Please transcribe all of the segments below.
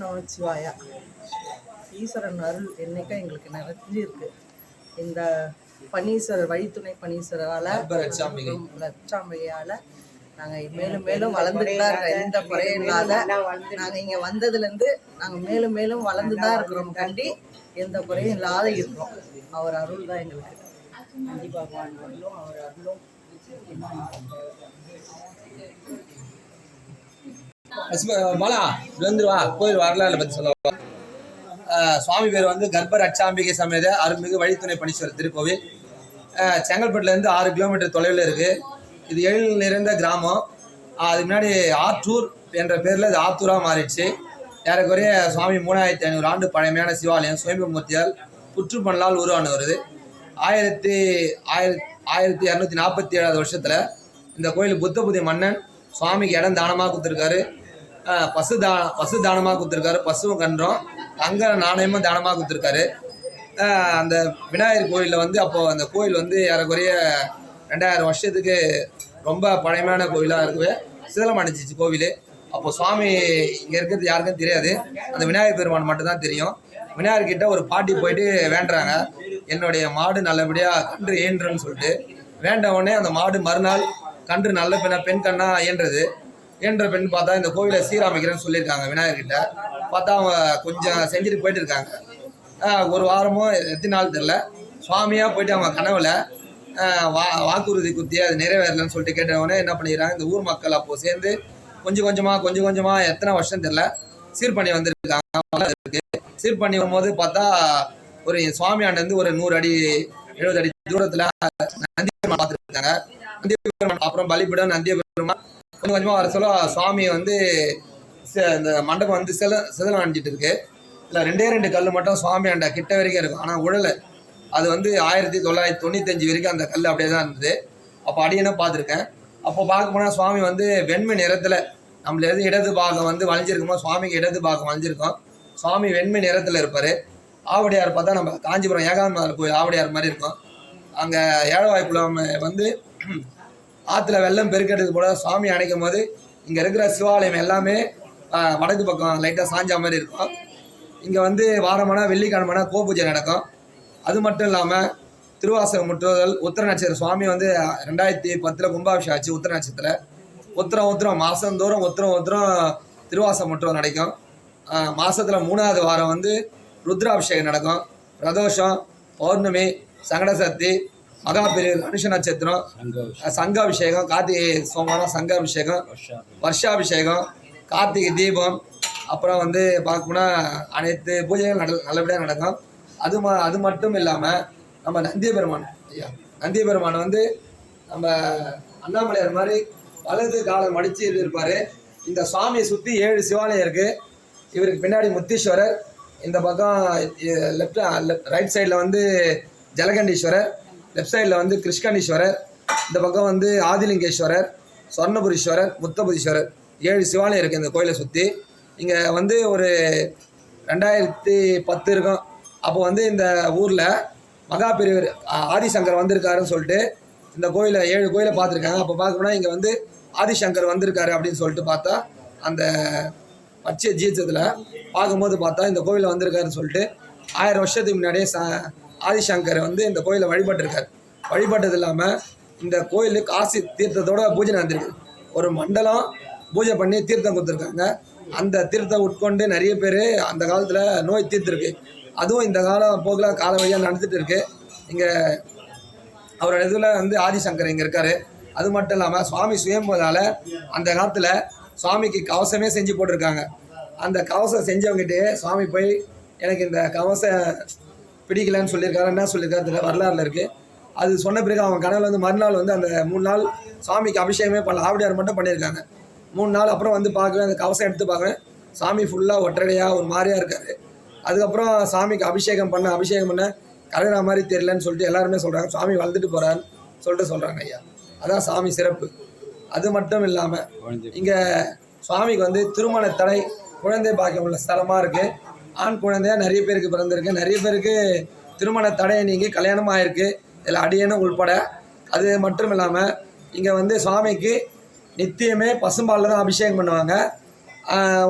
நமச்சிவாயா. ஈஸ்வரன் அருள் என்னைக்கா எங்களுக்கு நிறைஞ்சிருக்கு. இந்த பனீஸ்வரர் வழித்துணை லட்சாம்பிகை. லட்சாம்பிகையால நாங்க மேலும் மேலும் வளர்ந்துட்டு தான் இருக்கோம். எந்த குறையும் இல்லாத நாங்க இங்க வந்ததுல இருந்து நாங்க மேலும் மேலும் வளர்ந்து தான் இருக்கிறோம். கண்டி எந்த குறையும் இல்லாத இருக்கிறோம். அவர் அருள் தான் எங்களுக்கு. நந்தி பகவான் அருளும் அவர் அருளும் அஸ்ம- பாலா வந்துருவா கோயில் வரலாறு பத்தி சொல்ல சுவாமி பேர் வந்து கர்ப்பர் அச்சாம்பிகை சமேத அருள்மிகு வழித்துணை பணீஸ்வரர் திருக்கோவில். செங்கல்பட்டுலேருந்து ஆறு கிலோமீட்டர் தொலைவில் இருக்கு. இது எழில் நிறைந்த கிராமம். அதுக்கு முன்னாடி ஆத்தூர் என்ற பேரில் இது ஆத்தூராக மாறிடுச்சு. ஏறக்குறைய சுவாமி மூணாயிரத்தி ஐநூறு ஆண்டு பழமையான சிவாலயம் சுயம்புமூர்த்தியால் புற்றுப்பண்ணலால் உருவான வருது. ஆயிரத்தி ஆயிரத்தி ஆயிரத்தி இரநூத்தி நாற்பத்தி ஏழாவது வருஷத்தில் இந்த கோயில் புத்தபுதி மன்னன் சுவாமிக்கு இடம் தானமாக கொடுத்துருக்காரு. பசு தா பசு தானமாக கொடுத்துருக்காரு. பசுவும் கன்றும். தங்க நாணயமும் தானமாக கொடுத்துருக்காரு. அந்த விநாயகர் கோயிலில் வந்து அப்போது அந்த கோயில் வந்து ஏறக்குறைய ரெண்டாயிரம் வருஷத்துக்கு ரொம்ப பழமையான கோயிலாக இருக்கவே சிதலம் அடைஞ்சிச்சு கோவில். அப்போ சுவாமி இங்கே இருக்கிறது யாருக்கும் தெரியாது. அந்த விநாயகர் பெருமான் மட்டும்தான் தெரியும். விநாயகர் கிட்ட ஒரு பாட்டி போயிட்டு வேண்டுறாங்க. என்னுடைய மாடு நல்லபடியாக கன்று ஏன்றுன்னு சொல்லிட்டு. வேண்ட உடனே அந்த மாடு மறுநாள் கன்று நல்ல பெண்ணா பெண் கண்ணா ஏன்றது. ஏன்ற பெண் பார்த்தா இந்த கோவிலை சீரமைக்கிறேன்னு சொல்லியிருக்காங்க விநாயகர்கிட்ட பார்த்தா அவங்க கொஞ்சம் செஞ்சுட்டு போயிட்டு இருக்காங்க. ஆஹ் ஒரு வாரமோ எத்தனை நாள் தெரில சுவாமியாக போயிட்டு அவங்க கனவுல ஆஹ் வா வாக்குறுதி குத்தி அது நிறைவேறலன்னு சொல்லிட்டு கேட்டவொடனே என்ன பண்ணிடுறாங்க இந்த ஊர் மக்கள் அப்போ சேர்ந்து கொஞ்சம் கொஞ்சமா கொஞ்சம் கொஞ்சமா எத்தனை வருஷம் தெரில சீர் பண்ணி வந்திருக்காங்க இருக்கு. சீர் பண்ணி வரும்போது பார்த்தா ஒரு சுவாமி ஆண்டு ஒரு நூறு அடி எழுபது அடி தூரத்துல நந்தி பெருமான் பார்த்துருக்காங்க. நந்தி பெருமான் அப்புறம் பலிபிடம் நந்தி பெருமான் கொஞ்சம் கொஞ்சமா வர சொல்ல சுவாமியை வந்து இந்த மண்டபம் வந்து சில சிதலம் அணிஞ்சிட்டு இருக்கு. இல்லை ரெண்டே ரெண்டு கல் மட்டும் சுவாமி ஆண்ட கிட்ட வரைக்கும் இருக்கும். ஆனால் உழலை. அது வந்து ஆயிரத்தி தொள்ளாயிரத்தி தொண்ணூத்தஞ்சு வரைக்கும் அந்த கல் அப்படியே தான் இருந்தது. அப்போ அடியனை பார்த்துருக்கேன். அப்போ பார்க்க போனால் சுவாமி வந்து வெண்மை நிறத்தில் நம்மளது இடது பாகம் வந்து வளைஞ்சிருக்குமோ சுவாமிக்கு இடது பாகம் வளைஞ்சிருக்கும். சுவாமி வெண்மை நிறத்தில் இருப்பார். ஆவடியார் பார்த்தா நம்ம காஞ்சிபுரம் ஏகாம்பரம் கோயில் ஆவடியார் மாதிரி இருக்கும். அங்கே ஏழவாய்க்குளம் வந்து ஆற்றுல வெள்ளம் பெருக்கெடுத்து போல சுவாமி அணைக்கும் போது இங்கே இருக்கிற சிவாலயம் எல்லாமே வடக்கு பக்கம் லைட்டாக சாஞ்சா மாதிரி இருக்கும். இங்கே வந்து வாரமானா வெள்ளிக்கிழமைனா கோபூஜை நடக்கும். அது மட்டும் இல்லாமல் திருவாசகம் முற்றுதல் உத்தர நட்சத்திரம் சுவாமி வந்து ரெண்டாயிரத்தி பத்தில் கும்பாபிஷேகம் ஆச்சு உத்தர நட்சத்திரம் உத்திரம் உத்திரம் மாதந்தோறும் உத்திரம் உத்திரம் திருவாசகம் முற்றுதல் நடக்கும். ஆஹ், மாசத்துல மூணாவது வாரம் வந்து ருத்ராபிஷேகம் நடக்கும். பிரதோஷம் பௌர்ணமி சங்கட சக்தி மகாபிரி அனுஷ நட்சத்திரம் சங்காபிஷேகம் கார்த்திகை சோமவாரம் சங்காபிஷேகம் வருஷாபிஷேகம் கார்த்திகை தீபம் அப்புறம் வந்து பார்க்கணும்னா அனைத்து பூஜைகள் நட நல்லபடியாக நடக்கும். அது ம அது மட்டும் இல்லாமல் நம்ம நந்திய பெருமான் ஐயா நந்திய பெருமான் வந்து நம்ம அண்ணாமலையார் மாதிரி வலது காலம் மடிச்சு இருப்பார் இந்த சுவாமியை சுற்றி ஏழு சிவாலயம் இருக்குது இவருக்கு பின்னாடி முத்தீஸ்வரர் இந்த பக்கம் லெஃப்ட் ரைட் சைடில் வந்து ஜலகண்டீஸ்வரர் லெஃப்ட் சைடில் வந்து கிருஷ்ணீஸ்வரர் இந்த பக்கம் வந்து ஆதிலிங்கேஸ்வரர் சொர்ணபுரீஸ்வரர் முத்தபுரீஸ்வரர். ஏழு சிவாலயம் இருக்குது இந்த கோயிலை சுற்றி இங்கே வந்து ஒரு ரெண்டாயிரத்தி பத்து இருக்கும். அப்போ வந்து இந்த ஊரில் மகாபிரிவர் ஆதிசங்கர் வந்திருக்காருன்னு சொல்லிட்டு இந்த கோயிலை ஏழு கோயிலை பார்த்துருக்காங்க. அப்போ பார்க்கணும்னா இங்கே வந்து ஆதிசங்கர் வந்திருக்காரு அப்படின்னு சொல்லிட்டு பார்த்தா அந்த பச்சை ஜீச்சத்தில் பார்க்கும்போது பார்த்தா இந்த கோயிலில் வந்திருக்காருன்னு சொல்லிட்டு ஆயிரம் வருஷத்துக்கு முன்னாடியே ச ஆதிசங்கர் வந்து இந்த கோயிலை வழிபட்டிருக்கார். வழிபட்டது இல்லாமல் இந்த கோயிலுக்கு காசி தீர்த்தத்தோட பூஜை நடந்திருக்கு. ஒரு மண்டலம் பூஜை பண்ணி தீர்த்தம் கொடுத்துருக்காங்க. அந்த தீர்த்தம் உட்கொண்டு நிறைய பேர் அந்த காலத்தில் நோய் தீர்த்துருக்கு. அதுவும் இந்த காலம் போக்கில் கால வழியாக நடந்துகிட்டு இருக்கு. இங்கே அவரோட இதில் வந்து ஆதிசங்கர் இங்கே இருக்காரு. அது மட்டும் இல்லாமல் சுவாமி சுயம்போதால் அந்த காலத்தில் சுவாமிக்கு கவசமே செஞ்சு போட்டிருக்காங்க. அந்த கவசம் செஞ்சவங்கிட்டே சுவாமி போய் எனக்கு இந்த கவசம் பிடிக்கலன்னு சொல்லியிருக்காரு. என்ன சொல்லியிருக்காரு வரலாறுல இருக்குது அது சொன்ன பிறகு அவங்க கடவுள் வந்து மறுநாள் வந்து அந்த மூணு நாள் சுவாமிக்கு அபிஷேகமே பண்ணல ஆவடியார் மட்டும் பண்ணியிருக்காங்க. மூணு நாள் அப்புறம் வந்து பார்க்குறேன் அந்த கவசம் எடுத்து பார்க்குறேன். சாமி ஃபுல்லாக ஒற்றையாக ஒரு மாதிரியாக இருக்காரு. அதுக்கப்புறம் சாமிக்கு அபிஷேகம் பண்ண அபிஷேகம் பண்ண கலரா மாதிரி தெரியலன்னு சொல்லிட்டு எல்லாருமே சொல்கிறாங்க சுவாமி வளர்ந்துட்டு போகிறார் சொல்லிட்டு சொல்கிறாங்க ஐயா. அதான் சாமி சிறப்பு. அது மட்டும் இல்லாமல் இங்கே சுவாமிக்கு வந்து திருமண தடை குழந்தை பாக்கியம் உள்ள ஸ்தலமாக இருக்குது ஆண் குழந்தையா நிறைய பேருக்கு பிறந்திருக்கு. நிறைய பேருக்கு திருமண தடையை நீங்கி கல்யாணம் ஆயிருக்கு இதில் அடியனும் உள்பட. அது மட்டும் இல்லாமல் இங்கே வந்து சுவாமிக்கு நித்தியமே பசும்பாலில் தான் அபிஷேகம் பண்ணுவாங்க.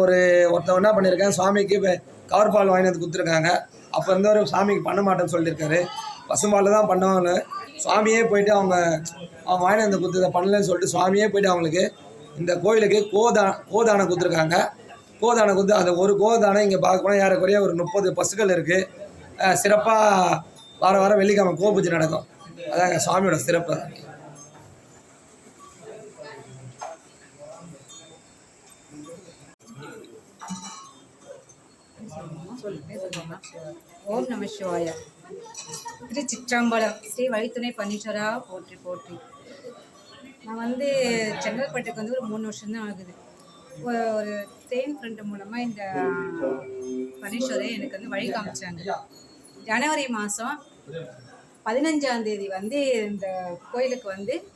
ஒரு ஒருத்தவன் என்ன பண்ணியிருக்கேன் சுவாமிக்கு இப்போ கவர் பால் வாங்கி வந்து கொடுத்துருக்காங்க. அப்போ இருந்தவர் சாமிக்கு பண்ண மாட்டேன்னு சொல்லியிருக்காரு பசும்பாலில் தான் பண்ணுவாங்க சுவாமியே போயிட்டு அவங்க அவங்க வாங்கி வந்து கொடுத்ததை பண்ணலன்னு சொல்லிட்டு சுவாமியே போயிட்டு அவங்களுக்கு இந்த கோயிலுக்கு கோதா கோதானம் கொடுத்துருக்காங்க. கோதானம் கொடுத்து அந்த ஒரு கோதானம் இங்கே பார்க்க போனால் ஏறக்குறைய ஒரு முப்பது பசுக்கள் இருக்குது சிறப்பாக வார வாரம் வெள்ளிக்கிழமை கோபூஜை நடக்கும். அதாங்க சுவாமியோட சிறப்பு. நம ஓம் நம சிவாய. திருச்சிற்றம்பலம் ஸ்ரீ வழித்துணை பன்னீஸ்வரா போற்றி போற்றி. நான் வந்து செங்கல்பட்டுக்கு வந்து ஒரு மூணு வருஷம்தான் ஆகுது. ஒரு- தேன் ஃப்ரெண்டு மூலமாக இந்த பன்னீஸ்வரை எனக்கு வந்து வழி காமிச்சாங்க. ஜனவரி மாதம் பதினஞ்சாம் தேதி வந்து இந்த கோயிலுக்கு வந்து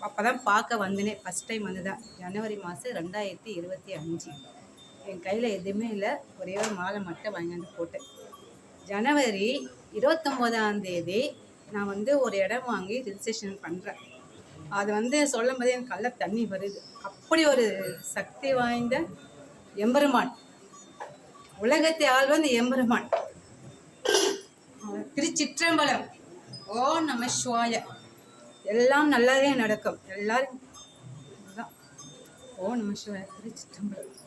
அப்போ தான் பார்க்க வந்தேனே. ஃபஸ்ட் டைம் வந்து தான் ஜனவரி மாதம் ரெண்டாயிரத்தி இருபத்தி அஞ்சு. என் கையில் எதுவுமே இல்லை. ஒரே ஒரு மாலை மட்டும் வாங்கியாந்து போட்டேன். ஜனவரி இருபத்தொம்போதாம் தேதி நான் வந்து ஒரு இடம் வாங்கி ரிஜிஸ்ட்ரேஷன் பண்ணுறேன் அது வந்து சொல்லும் போதே எனக்கு கல்ல தண்ணி வருது. அப்படி ஒரு சக்தி வாய்ந்த எம்பெருமான். உலகத்தை ஆள்வந்த எம்பெருமான். திருச்சிற்றம்பலம். ஓ நம சுவாய. எல்லாம் நல்லதே நடக்கும். எல்லாரும் ஓ நம சிவாய. திருச்சிற்றம்பலம்.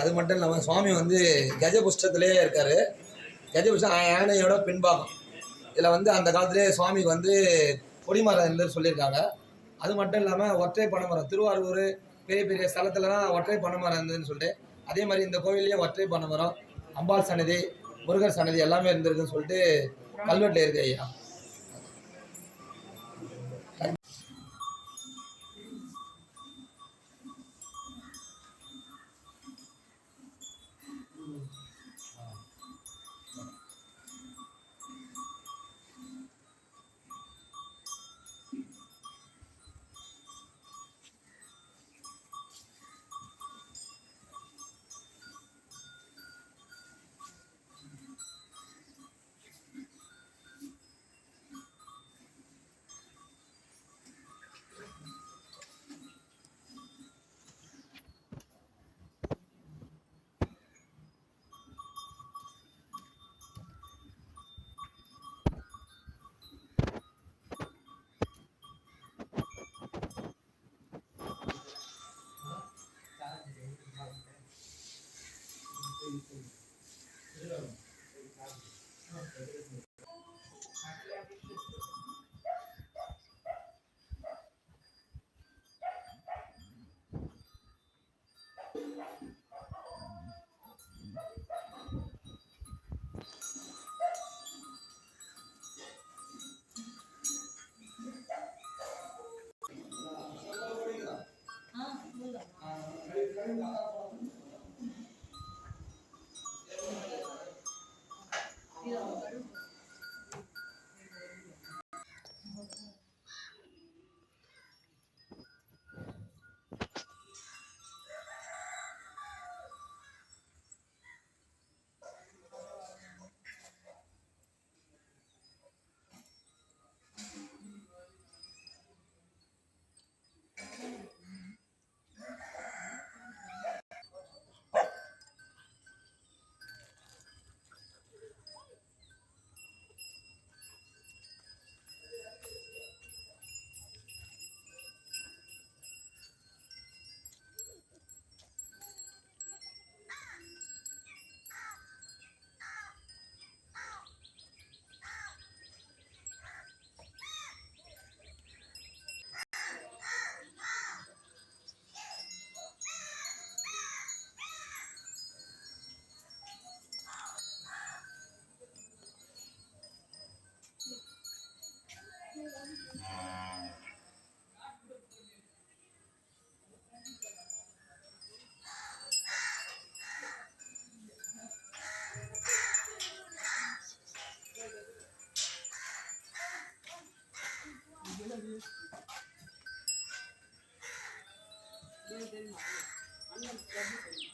அது மட்டும் இல்லாமல் சுவாமி வந்து கஜபுஷ்டத்திலே இருக்கார். கஜபுஷ்டம் யானையோட பின்பாகம். இதில் வந்து அந்த காலத்திலே சுவாமிக்கு வந்து கொடிமரம் இருந்தது சொல்லியிருக்காங்க. அது மட்டும் இல்லாமல் ஒற்றை பனைமரம் திருவாரூர் பெரிய பெரிய ஸ்தலத்துலலாம் ஒற்றை பனைமரம் இருந்ததுன்னு சொல்லிட்டு அதே மாதிரி இந்த கோவில்லையும் ஒற்றை பனைமரம் அம்பாள் சன்னதி முருகர் சன்னதி எல்லாமே இருந்திருக்குன்னு சொல்லிட்டு கல்வெட்டில் இருக்கு ஐயா. ಮಾಡಿ ಅನ್ನ ಕಬ್ಬು